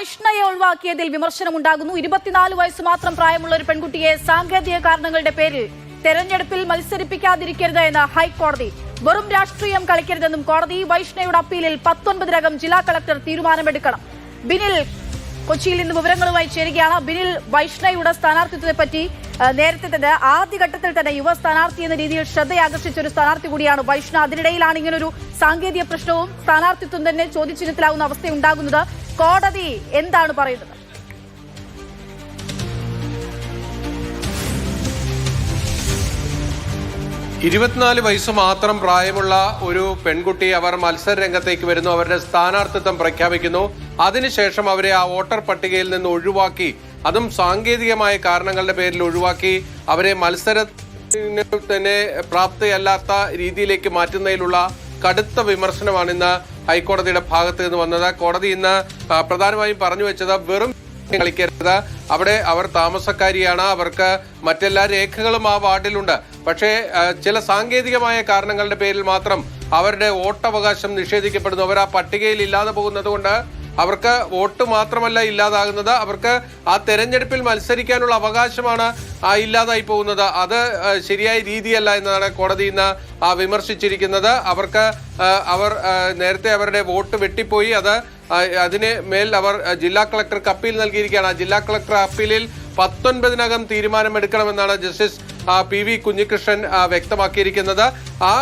വൈഷ്ണയെ ഒഴിവാക്കിയതിൽ വിമർശനമുണ്ടാകുന്നു. ഇരുപത്തിനാല് വയസ്സ് മാത്രം പ്രായമുള്ള ഒരു പെൺകുട്ടിയെ സാങ്കേതിക കാരണങ്ങളുടെ പേരിൽ തെരഞ്ഞെടുപ്പിൽ മത്സരിപ്പിക്കാതിരിക്കരുത് എന്ന് ഹൈക്കോടതി വെറും രാഷ്ട്രീയം കളിക്കരുതെന്നും കോടതി വൈഷ്ണയുടെ അപ്പീലിൽ പത്തൊൻപതിനകം ജില്ലാ കളക്ടർ തീരുമാനമെടുക്കണം. ബിനിൽ കൊച്ചിയിൽ നിന്ന് വിവരങ്ങളുമായി ചേരുകയാണ്. ബിനിൽ വൈഷ്ണയുടെ സ്ഥാനാർത്ഥിത്വത്തെ പറ്റി നേരത്തെ തന്നെ ആദ്യഘട്ടത്തിൽ തന്നെ യുവ സ്ഥാനാർത്ഥി എന്ന രീതിയിൽ ശ്രദ്ധയാകർഷിച്ച ഒരു സ്ഥാനാർത്ഥി കൂടിയാണ് വൈഷ്ണ അതിനിടയിലാണ് ഇങ്ങനൊരു സാങ്കേതിക പ്രശ്നവും സ്ഥാനാർത്ഥിത്വം തന്നെ ചോദ്യചിഹ്നത്തിലാവുന്ന അവസ്ഥയുണ്ടാകുന്നത്. കോടതി എന്താണ് പറയുന്നത്? ഇരുപത്തിനാല് വയസ്സ് മാത്രം പ്രായമുള്ള ഒരു പെൺകുട്ടി അവർ മത്സര രംഗത്തേക്ക് വരുന്നു. അവരുടെ സ്ഥാനാർത്ഥിത്വം പ്രഖ്യാപിക്കുന്നു. അതിനുശേഷം അവരെ ആ വോട്ടർ പട്ടികയിൽ നിന്ന് ഒഴിവാക്കി അതും സാങ്കേതികമായ കാരണങ്ങളുടെ പേരിൽ ഒഴിവാക്കി അവരെ മത്സര തന്നെ പ്രാപ്തിയല്ലാത്ത രീതിയിലേക്ക് മാറ്റുന്നതിലുള്ള കടുത്ത വിമർശനമാണ് ഇന്ന് ഹൈക്കോടതിയുടെ ഭാഗത്ത് നിന്ന് വന്നത്. കോടതി ഇന്ന് പ്രധാനമായും പറഞ്ഞു വെച്ചത് വെറും കളിക്കരുത്. അവിടെ അവർ താമസക്കാരിയാണ്. അവർക്ക് മറ്റെല്ലാ രേഖകളും ആ വാർഡിലുണ്ട്. പക്ഷേ ചില സാങ്കേതികമായ കാരണങ്ങളുടെ പേരിൽ മാത്രം അവരുടെ വോട്ടവകാശം നിഷേധിക്കപ്പെടുന്നു. അവർ ആ പട്ടികയിൽ ഇല്ലാതെ പോകുന്നത് കൊണ്ട് അവർക്ക് വോട്ട് മാത്രമല്ല ഇല്ലാതാകുന്നത്. അവർക്ക് ആ തെരഞ്ഞെടുപ്പിൽ മത്സരിക്കാനുള്ള അവകാശമാണ് ഇല്ലാതായി പോകുന്നത്. അത് ശരിയായ രീതിയല്ല എന്നതാണ് കോടതി ഇന്ന് വിമർശിച്ചിരിക്കുന്നത്. അവർക്ക് അവർ നേരത്തെ അവരുടെ വോട്ട് വെട്ടിപ്പോയി. അത് അതിന് മേൽ അവർ ജില്ലാ കളക്ടർക്ക് അപ്പീൽ നൽകിയിരിക്കുകയാണ്. ജില്ലാ കളക്ടർ അപ്പീലിൽ പത്തൊൻപതിനകം തീരുമാനമെടുക്കണമെന്നാണ് ജസ്റ്റിസ് പി വി കുഞ്ഞികൃഷ്ണൻ വ്യക്തമാക്കിയിരിക്കുന്നത്. ആ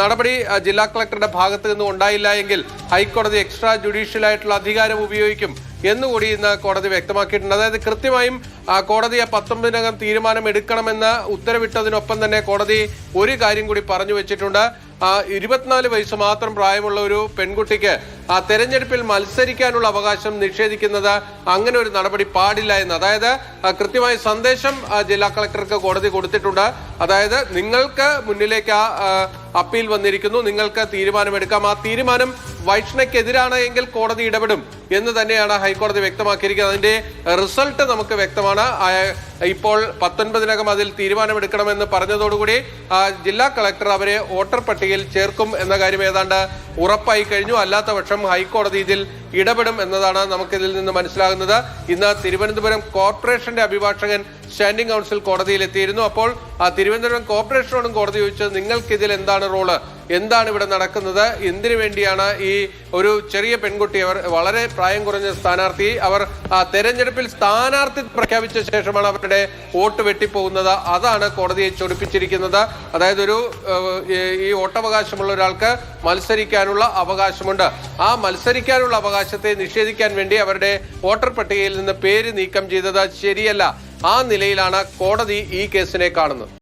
നടപടി ജില്ലാ കളക്ടറുടെ ഭാഗത്ത് നിന്ന് ഉണ്ടായില്ല എങ്കിൽ ഹൈക്കോടതി എക്സ്ട്രാ ജുഡീഷ്യൽ ആയിട്ടുള്ള അധികാരം ഉപയോഗിക്കും എന്നുകൂടി ഇന്ന് കോടതി വ്യക്തമാക്കിയിട്ടുണ്ട്. അതായത് കൃത്യമായും കോടതി ആ പത്തൊമ്പതിനകം തീരുമാനം എടുക്കണമെന്ന് ഉത്തരവിട്ടതിനൊപ്പം തന്നെ കോടതി ഒരു കാര്യം കൂടി പറഞ്ഞു വെച്ചിട്ടുണ്ട്. ഇരുപത്തിനാല് വയസ്സ് മാത്രം പ്രായമുള്ള ഒരു പെൺകുട്ടിക്ക് ആ തെരഞ്ഞെടുപ്പിൽ മത്സരിക്കാനുള്ള അവകാശം നിഷേധിക്കുന്നത് അങ്ങനെ ഒരു നടപടി പാടില്ല എന്ന്. അതായത് ആ, കൃത്യമായ സന്ദേശം ജില്ലാ കളക്ടർക്ക് കോടതി കൊടുത്തിട്ടുണ്ട്. അതായത് നിങ്ങൾക്ക് മുന്നിലേക്ക് ആ ആ, അപ്പീൽ വന്നിരിക്കുന്നു. നിങ്ങൾക്ക് തീരുമാനമെടുക്കാം. ആ തീരുമാനം വൈഷ്ണയ്ക്കെതിരാണ് എങ്കിൽ കോടതി ഇടപെടും എന്ന് തന്നെയാണ് ഹൈക്കോടതി വ്യക്തമാക്കിയിരിക്കുന്നത്. അതിന്റെ റിസൾട്ട് നമുക്ക് വ്യക്തമാണ്. ഇപ്പോൾ പത്തൊൻപതിനകം അതിൽ തീരുമാനമെടുക്കണമെന്ന് പറഞ്ഞതോടുകൂടി ജില്ലാ കളക്ടർ അവരെ വോട്ടർ പട്ടികയിൽ ചേർക്കും എന്ന കാര്യം ഏതാണ്ട് ഉറപ്പായി കഴിഞ്ഞു. അല്ലാത്ത പക്ഷം ഹൈക്കോടതി ഇതിൽ ഇടപെടും എന്നതാണ് നമുക്കിതിൽ നിന്ന് മനസ്സിലാകുന്നത്. ഇന്ന് തിരുവനന്തപുരം കോർപ്പറേഷന്റെ അഭിഭാഷകൻ സ്റ്റാൻഡിംഗ് കൗൺസിൽ കോടതിയിൽ എത്തിയിരുന്നു. അപ്പോൾ തിരുവനന്തപുരം കോർപ്പറേഷനോടും കോടതി ചോദിച്ചത് നിങ്ങൾക്കിതിൽ എന്താണ് റോൾ? എന്താണ് ഇവിടെ നടക്കുന്നത്? എന്തിനു വേണ്ടിയാണ് ഈ ഒരു ചെറിയ പെൺകുട്ടി അവർ വളരെ പ്രായം കുറഞ്ഞ സ്ഥാനാർത്ഥി അവർ തെരഞ്ഞെടുപ്പിൽ സ്ഥാനാർത്ഥി പ്രഖ്യാപിച്ച ശേഷമാണ് അവരുടെ വോട്ട് വെട്ടിപ്പോകുന്നത്. അതാണ് കോടതിയെ ചൊടിപ്പിച്ചിരിക്കുന്നത്. അതായത് ഒരു ഈ വോട്ടവകാശമുള്ള ഒരാൾക്ക് മത്സരിക്കാനുള്ള അവകാശമുണ്ട്. ആ മത്സരിക്കാനുള്ള അവകാശത്തെ നിഷേധിക്കാൻ വേണ്ടി അവരുടെ വോട്ടർ പട്ടികയിൽ നിന്ന് പേര് നീക്കം ചെയ്തത് ശരിയല്ല. ആ നിലയിലാണ് കോടതി ഈ കേസിനെ കാണുന്നത്.